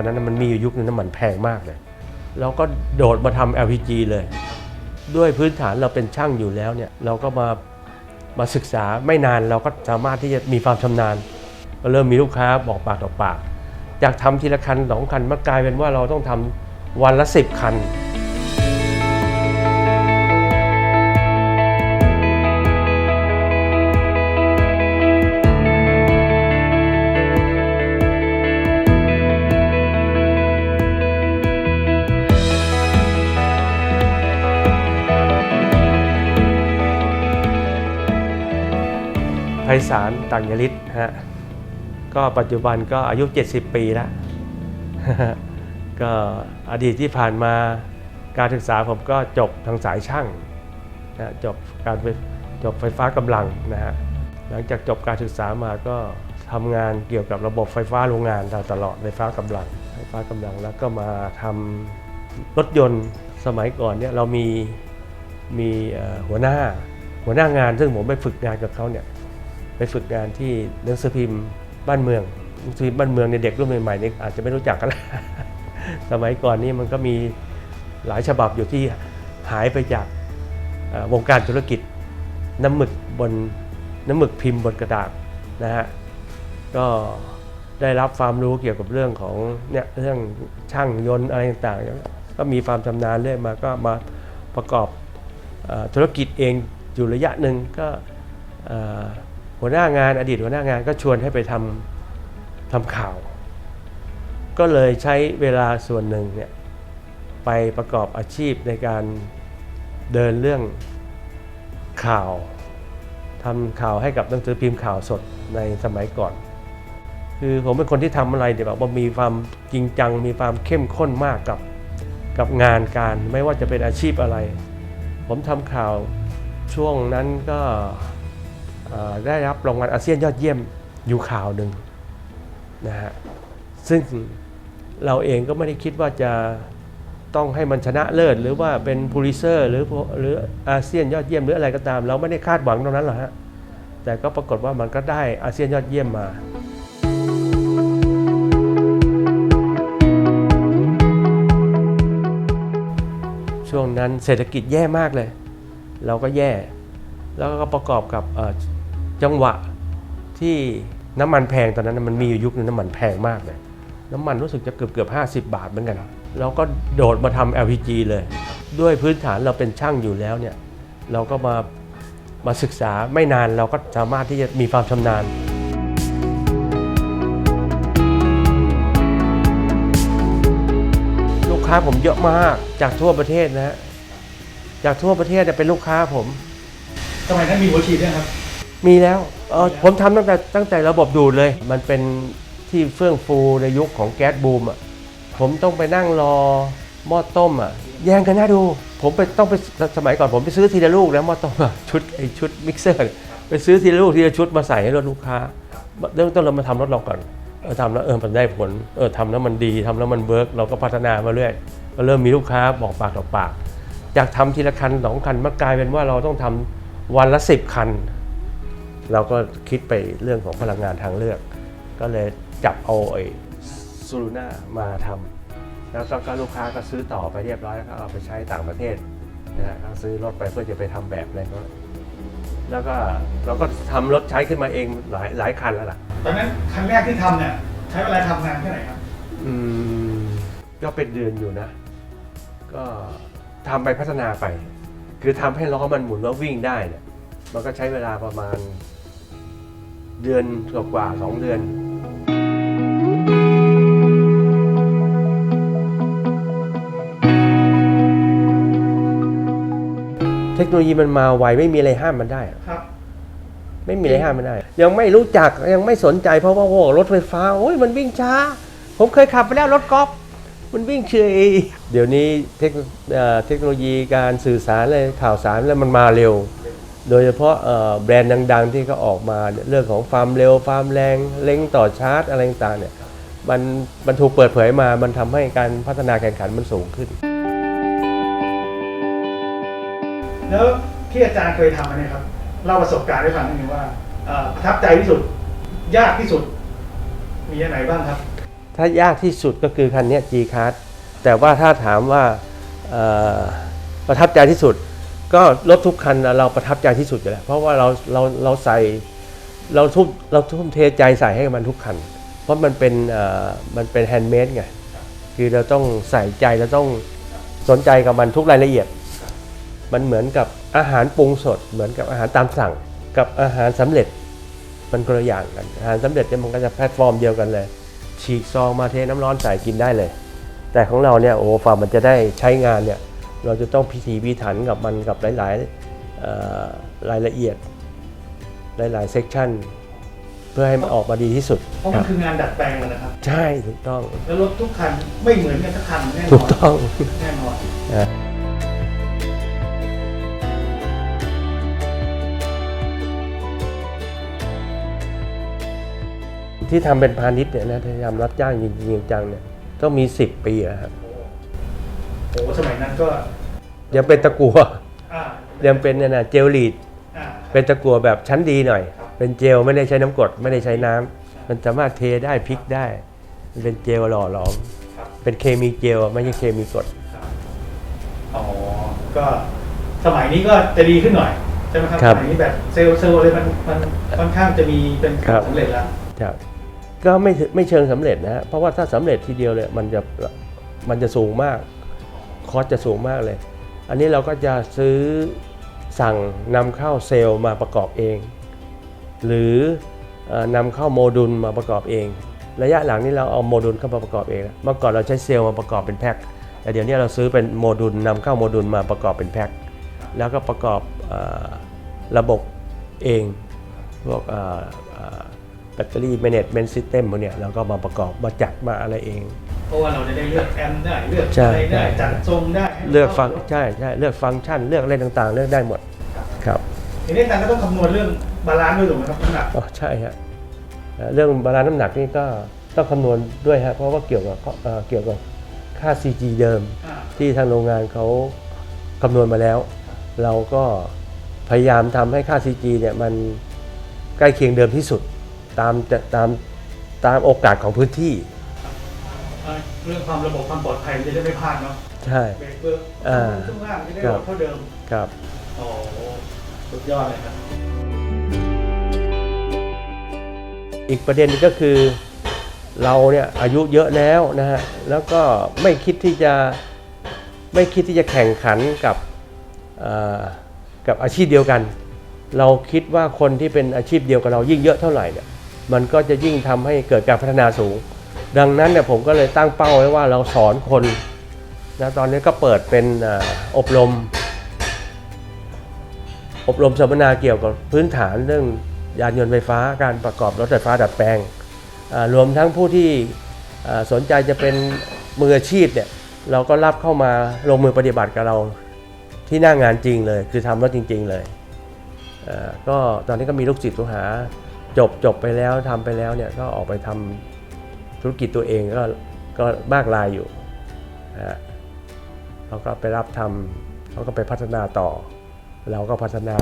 อนนั้นมันมีอยู่ยุคนึงน้ำมันแพงมากเลยเราก็โดดมาทำ LPG เลย ด้วยพื้นฐานเราเป็นช่างอยู่แล้วเนี่ยเราก็มามาศึกษาไม่นานเราก็สามารถที่จะมีความชำนาญ ก็เริ่มมีลูกค้าบอกปากต่อปาก จากทำทีละคันสองคันมากลายเป็นว่าเราต้องทำวันละสิบคัน ไพศาลต่างยลิศฮะก็ปัจจุบันก็อายุ 70 ปีแล้วก็อดีตที่ผ่านมาการศึกษาผมก็จบทางสายช่างนะจบการไฟจบไฟฟ้ากำลังนะฮะหลังจากจบการศึกษามาก็ทำงานเกี่ยวกับระบบไฟฟ้าโรงงานตลอดไฟฟ้ากำลัง ไฟฟ้ากำลังแล้วก็มาทำรถยนต์สมัยก่อนเนี่ยเรามีมีหัวหน้าหัวหน้างานซึ่งผมไปฝึกงานกับเขาเนี่ย ไปฝึกงานที่หนังสือพิมพ์บ้านเมืองหนังสือพิมพ์บ้านเมืองในเด็กรุ่นใหม่ๆนี่อาจจะไม่รู้จักกันแล้วสมัยก่อนนี่มันก็มีหลายฉบับอยู่ที่หายไปจากวงการธุรกิจ น้ำหมึกบนน้ำหมึกพิมพ์บนกระดาษนะฮะก็ได้รับความรู้เกี่ยวกับเรื่องของเนี่ยเรื่องช่างยนต์อะไรต่างๆ ก็มีความชำนาญเรื่อยมาก็มาประกอบอธุรกิจเองอยู่ระยะหนึ่งก็ หัวหน้างานอดีตหัวหน้างานก็ชวนให้ไปทำทำข่าว ก็เลยใช้เวลาส่วนหนึ่งเนี่ยไปประกอบอาชีพในการเดินเรื่องข่าวทำข่าวให้กับหนังสือพิมพ์ข่าวสดในสมัยก่อน คือผมเป็นคนที่ทำอะไรเดี๋ยวแบบว่ามีความจริงจัง มีความเข้มข้นมากกับกับงานการไม่ว่าจะเป็นอาชีพอะไร ผมทำข่าวช่วงนั้นก็ ได้รับรางวัลอาเซียนยอดเยี่ยมอยู่ข่าวหนึ่งนะฮะซึ่งเราเองก็ไม่ได้คิดว่าจะต้องให้มันชนะเลิศหรือว่าเป็นพูลิเซอร์หรือหรืออาเซียนยอดเยี่ยมหรืออะไรก็ตาม เราไม่ได้คาดหวังตรงนั้นหรอกฮะแต่ก็ปรากฏว่ามันก็ได้อาเซียนยอดเยี่ยมมาช่วงนั้นเศรษฐกิจแย่มากเลย เราก็แย่ แล้วก็ประกอบกับ จังหวะที่น้ำมันแพงตอนนั้นมันมีอยู่ยุคนึงน้ำมันแพงมากเลย น้ำมันรู้สึกจะเกือบเกือบห้าสิบาทเหมือนกัน เราก็โดดมาทำ LPG เลย ด้วยพื้นฐานเราเป็นช่างอยู่แล้วเนี่ย เราก็มามาศึกษาไม่นานเราก็สามารถที่จะมีความชำนาญลูกค้าผมเยอะมากจากทั่วประเทศนะฮะจากทั่วประเทศเนี่ยเป็นลูกค้าผม สมัยนั้นมีหัวฉีดด้วยครับ มีแล้วเออผมทำตั้งแต่ตั้งแต่ระบบดูดเลย มันเป็นที่เฟื่องฟูในยุคของแก๊สบูมอะผมต้องไปนั่งรอหม้อต้มอะแย่งกันน่าดู ผมไปต้องไปสมัยก่อนผมไปซื้อทีละลูกนะหม้อต้มอะชุดไอชุดมิกเซอร์เนี่ยไปซื้อทีละลูกทีละชุดมาใส่ให้รถลูกค้าเริ่มต้นเรามาทำรถเราก่อนเออทำแล้วเออมันได้ผลเออทำแล้วมันดีทำแล้วมันเวิร์กเราก็พัฒนามาเรื่อยก็เริ่มมีลูกค้าบอกปากต่อปากจากทำทีละคันสองคันมากลายเป็นว่าเราต้องทำวันละสิบคัน เราก็คิดไปเรื่องของพลังงานทางเลือก ก็เลยจับเอาไอ้ซูรูน่ามาทำแล้วก็ลูกค้าก็ซื้อต่อไปเรียบร้อยแล้วก็เอาไปใช้ต่างประเทศนะฮะก็ซื้อรถไปเพื่อจะไปทำแบบอะไรก็แล้วก็เราก็ทำรถใช้ขึ้นมาเองหลายหลายคันแล้วล่ะ ตอนนั้นครั้งแรกที่ทำเนี่ยใช้เวลาทำงานแค่ไหนครับ อืมก็เป็นเดือนอยู่นะ ก็ทำไปพัฒนาไป คือทำให้ล้อมันหมุนแล้ววิ่งได้เนี่ยมันก็ใช้เวลาประมาณ เดือนกว่าๆสองเดือนเทคโนโลยีมันมาไวไม่มีอะไรห้ามมันได้อะครับ ไม่มีอะไรห้ามมันได้ ยังไม่รู้จักยังไม่สนใจเพราะว่าโอ้รถไฟฟ้าโอ้ยมันวิ่งช้า ผมเคยขับไปแล้วรถกอล์ฟมันวิ่งเฉยเดี๋ยวนี้เทคเอ่อเทคโนโลยีการสื่อสารเลยข่าวสารแล้วมันมาเร็ว โดยเฉพาะเอ่อแบรนด์ดัง ๆ ที่เขาออกมาเนี่ยเรื่องของความเร็วความแรงเร่งต่อชาร์จอะไรต่างๆเนี่ยมันมันถูกเปิดเผยมา มันทำให้การพัฒนาแข่งขันมันสูงขึ้น แล้วที่อาจารย์เคยทำมาเนี่ยครับเล่าประสบการณ์ให้ฟังนิดนึงว่าเอ่อประทับใจที่สุด ยากที่สุด มีอันไหนบ้างครับถถ้ายากที่สุดก็คือคันเนี้ย G Class แต่ว่าถ้าถามว่าเอ่อประทับใจที่สุด ก็รถทุกคันนะเราประทับใจที่สุดอยู่แล้วเพราะว่าเราเราเราใส่เราทุ่มเราทุ่มเทใจใส่ให้มันทุกคัน เพราะมันเป็นมันเป็นแฮนด์เมดไงคือเราต้องใส่ใจเราต้องสนใจกับมันทุกรายละเอียด มันเหมือนกับอาหารปรุงสด เหมือนกับอาหารตามสั่ง กับอาหารสำเร็จ มันคนละอย่างกันอาหารสำเร็จเนี่ยมันก็จะแพลตฟอร์มเดียวกันเลย ฉีกซองมาเทน้ำร้อนใส่กินได้เลย แต่ของเราเนี่ยโอ้ฝ่ามันจะได้ใช้งานเนี่ย เราจะต้องพิถีพิถันกับมันกับหลายๆเอ่อรายละเอียดหลายๆเซกชันเพื่อให้มันออกมาดีที่สุด เพราะมันคืองานดัดแปลงเลยนะครับ ใช่ถูกต้อง แล้วรถทุกคันไม่เหมือนกันสักคันแน่นถูอกนต้องแน่นอนนะที่ทำเป็นพาณิชย์เนี่ยนะที่ทำรับจ้างจริงๆจังๆเนี่ยก็มี 10 ปีแล้วครับ โอ้โหสมัยนั้นก็ยังเป็นตะกัวอ่ายังเป็นเนี่ยนะเจลลีด อ่า เป็นตะกัวแบบชั้นดีหน่อย ครับ เป็นเจลไม่ได้ใช้น้ำกรดไม่ได้ใช้น้ำมันสามารถเทได้พลิกได้ มันเป็นเจลหล่อหลอม ครับเป็นเคมีเจลอะไม่ใช่เคมีกรดครับอ๋อก็สมัยนี้ก็จะดีขึ้นหน่อยใช่ไหมครับครับสมัยนี้แบบเซลล์เซลล์อะไรมันมันค่อนข้างจะมีเป็นครับสำเร็จแล้วครับก็ไม่ถึไม่เชิงสำเร็จนะฮะเพราะว่าถ้าสำเร็จทีเดียวเลยมันจะมันจะสูงมาก คอสจะสูงมากเลย อันนี้เราก็จะซื้อสั่งนำเข้าเซลล์มาประกอบเอง หรืออนำเข้าโมดูลมาประกอบเอง ระยะหลังนี้เราเอาโมดูลเข้ามาประกอบเองเมื่อก่อนเราใช้เซลล์มาประกอบเป็นแพ็คแต่เดี๋ยวนี้เราซื้อเป็นโมดูลนำเข้าโมดูลมาประกอบเป็นแพ็คแล้วก็ประกอบอระบบเองพวกแบตเตอรี่แมเนจเมนต์ซิสเต็มพวกเนี้ยเราก็มาประกอบมาจัดมาอะไรเอง เพราะว่าเราจะได้เลือกแอมป์ได้เลือกใช่อะไรได้ใช่จัดทรงได้ให้มันเลือกฟังข้าใช่ใช่เลือกฟังก์ชันเลือกอะไรต่างๆ เลือกได้หมดครับทีนี้อาจารย์ก็ต้องคำนวณเรื่องบาลานซ์ด้วยถูกไหมครับน้ำหนักอ๋อใช่ฮะเอ่อเรื่องบาลานซ์น้ำหนักนี่ก็ต้องคำนวณด้วยฮะเพราะว่าเกี่ยวกับเอ่อเกี่ยวกับค่า CG เดิมอ่าที่ทางโรงงานเขาคำนวณมาแล้ว เราก็พยายามทำให้ค่า CG เนี่ยมันใกล้เคียงเดิมที่สุดตามตามตามโอกาสของพื้นที่ เอ่อเรื่องความระบบความปลอดภัยมันจะได้ไม่พลาดเนาะใช่ เบรกเบิร์กอ่า ช่วงล่างจะได้ครับเท่าเดิมครับ โอ้โหสุดยอดเลยครับ อีกประเด็นหนึงก็คือเราเนี่ยอายุเยอะแล้วนะฮะแล้วก็ไม่คิดที่จะไม่คิดที่จะแข่งขันกับเอ่อกับอาชีพเดียวกัน เราคิดว่าคนที่เป็นอาชีพเดียวกับเรายิ่งเยอะเท่าไหร่เนี่ยมันก็จะยิ่งทำให้เกิดการพัฒนาสูง ดังนั้นเนี่ยผมก็เลยตั้งเป้าไว้ว่าเราสอนคนนะตอนนี้ก็เปิดเป็นออบรม อบรมสัมมนาเกี่ยวกับพื้นฐานเรื่องยานยนต์ไฟฟ้าการประกอบรถไฟฟ้าดัดแปลง รวมทั้งผู้ที่สนใจจะเป็นมืออาชีพเนี่ยเราก็รับเข้ามาลงมือปฏิบัติกับเราที่หน้างานจริงเลย คือทำรถจริง ๆ เลยก็ตอนนี้ก็มีลูกศิษย์ลูกหาจบจบไปแล้วทำไปแล้วเนี่ยก็ออกไปทำ ธุรกิจตัวเองก็ก็มากรายอยู่นะฮะเขาก็ไปรับทำเขาก็ไปพัฒนาต่อ เราก็พัฒนา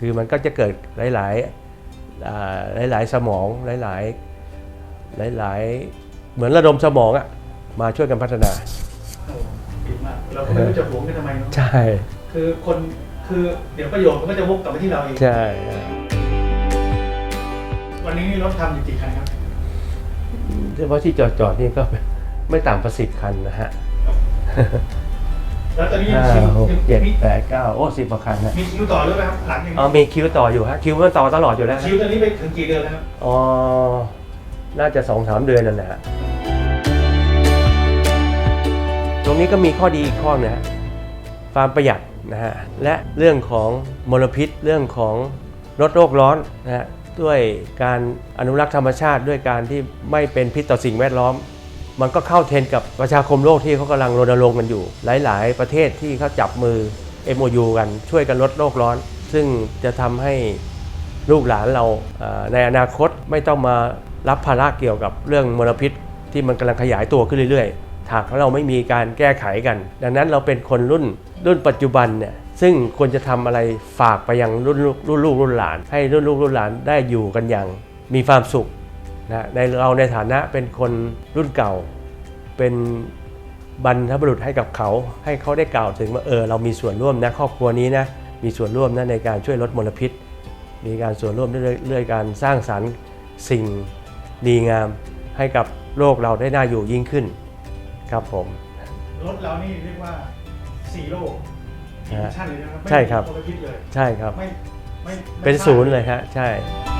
คือมันก็จะเกิดหลายๆอ่าหลายๆสมองหลายๆหลายๆเหมือนระดมสมองอะมาช่วยกันพัฒนาโอ้ดีมากเราก็ไม่รู้จะหวงกันทำไมเนาะใช่คือคนคือเดี๋ยวประโยชน์มันก็จะวกกลับมาที่เราเองใช่วันนี้นี่รถทำอยู่กี่คันครับ เฉพาะที่จอดจอดๆนี่ก็ไม่ต่ำกว่าสิบคันนะฮะแล้วตอนนี้ห้าคิวหกเจ็ดมีแปดเก้าโอ้สิบกว่าคันนะมีคิวต่อหรือเปล่าครับหลังอย่างอ๋อนี้มีคิวต่ออยู่ฮะคิวมันต่อตลอดอยู่แล้วฮะคิวตอนนี้ไปถึงกี่เดือนแล้วครับอ๋อน่าจะสองสามเดือนนั่นแหละฮะตรงนี้ก็มีข้อดีอีกข้อนะฮะความประหยัดนะฮะและเรื่องของมลพิษเรื่องของลดโลกร้อนนะฮะ ด้วยการอนุรักษ์ธรรมชาติ ด้วยการที่ไม่เป็นพิษต่อสิ่งแวดล้อม มันก็เข้าเทรนกับประชาคมโลกที่เขากำลังรณรงค์กันอยู่ หลาย ๆ ประเทศที่เขาจับมือ MOU กันช่วยกันลดโลกร้อน ซึ่งจะทำให้ลูกหลานเราในอนาคตไม่ต้องมารับภาระเกี่ยวกับเรื่องมลพิษ ที่มันกำลังขยายตัวขึ้นเรื่อยๆหากเราไม่มีการแก้ไขกัน ดังนั้นเราเป็นคนรุ่นรุ่นปัจจุบันเนี่ย ซึ่งควรจะทำอะไรฝากไปยังรุ่นลูกรุ่นลูกรุ่นหลาน ให้รุ่นลูกรุ่นหลานได้อยู่กันอย่างมีความสุขนะในเราในฐานะเป็นคนรุ่นเก่า เป็นบรรพบุรุษให้กับเขา ให้เขาได้กล่าวถึงว่าเออเรามีส่วนร่วมนะครอบครัวนี้นะมีส่วนร่วมนะในการช่วยลดมลพิษ มีการส่วนร่วมด้วยด้วยการสร้างสรรค์สิ่งดีงามให้กับโลกเราได้น่าอยู่ยิ่งขึ้น ครับผมรถเรานี่เรียกว่าซีโร่ อิมิชันเลยนะครับไม่ใช่ครับมีมลพิษเลยใช่ครับ ไม่ไม่ไม่เป็นสร้างศูนย์เลยฮะใช่อ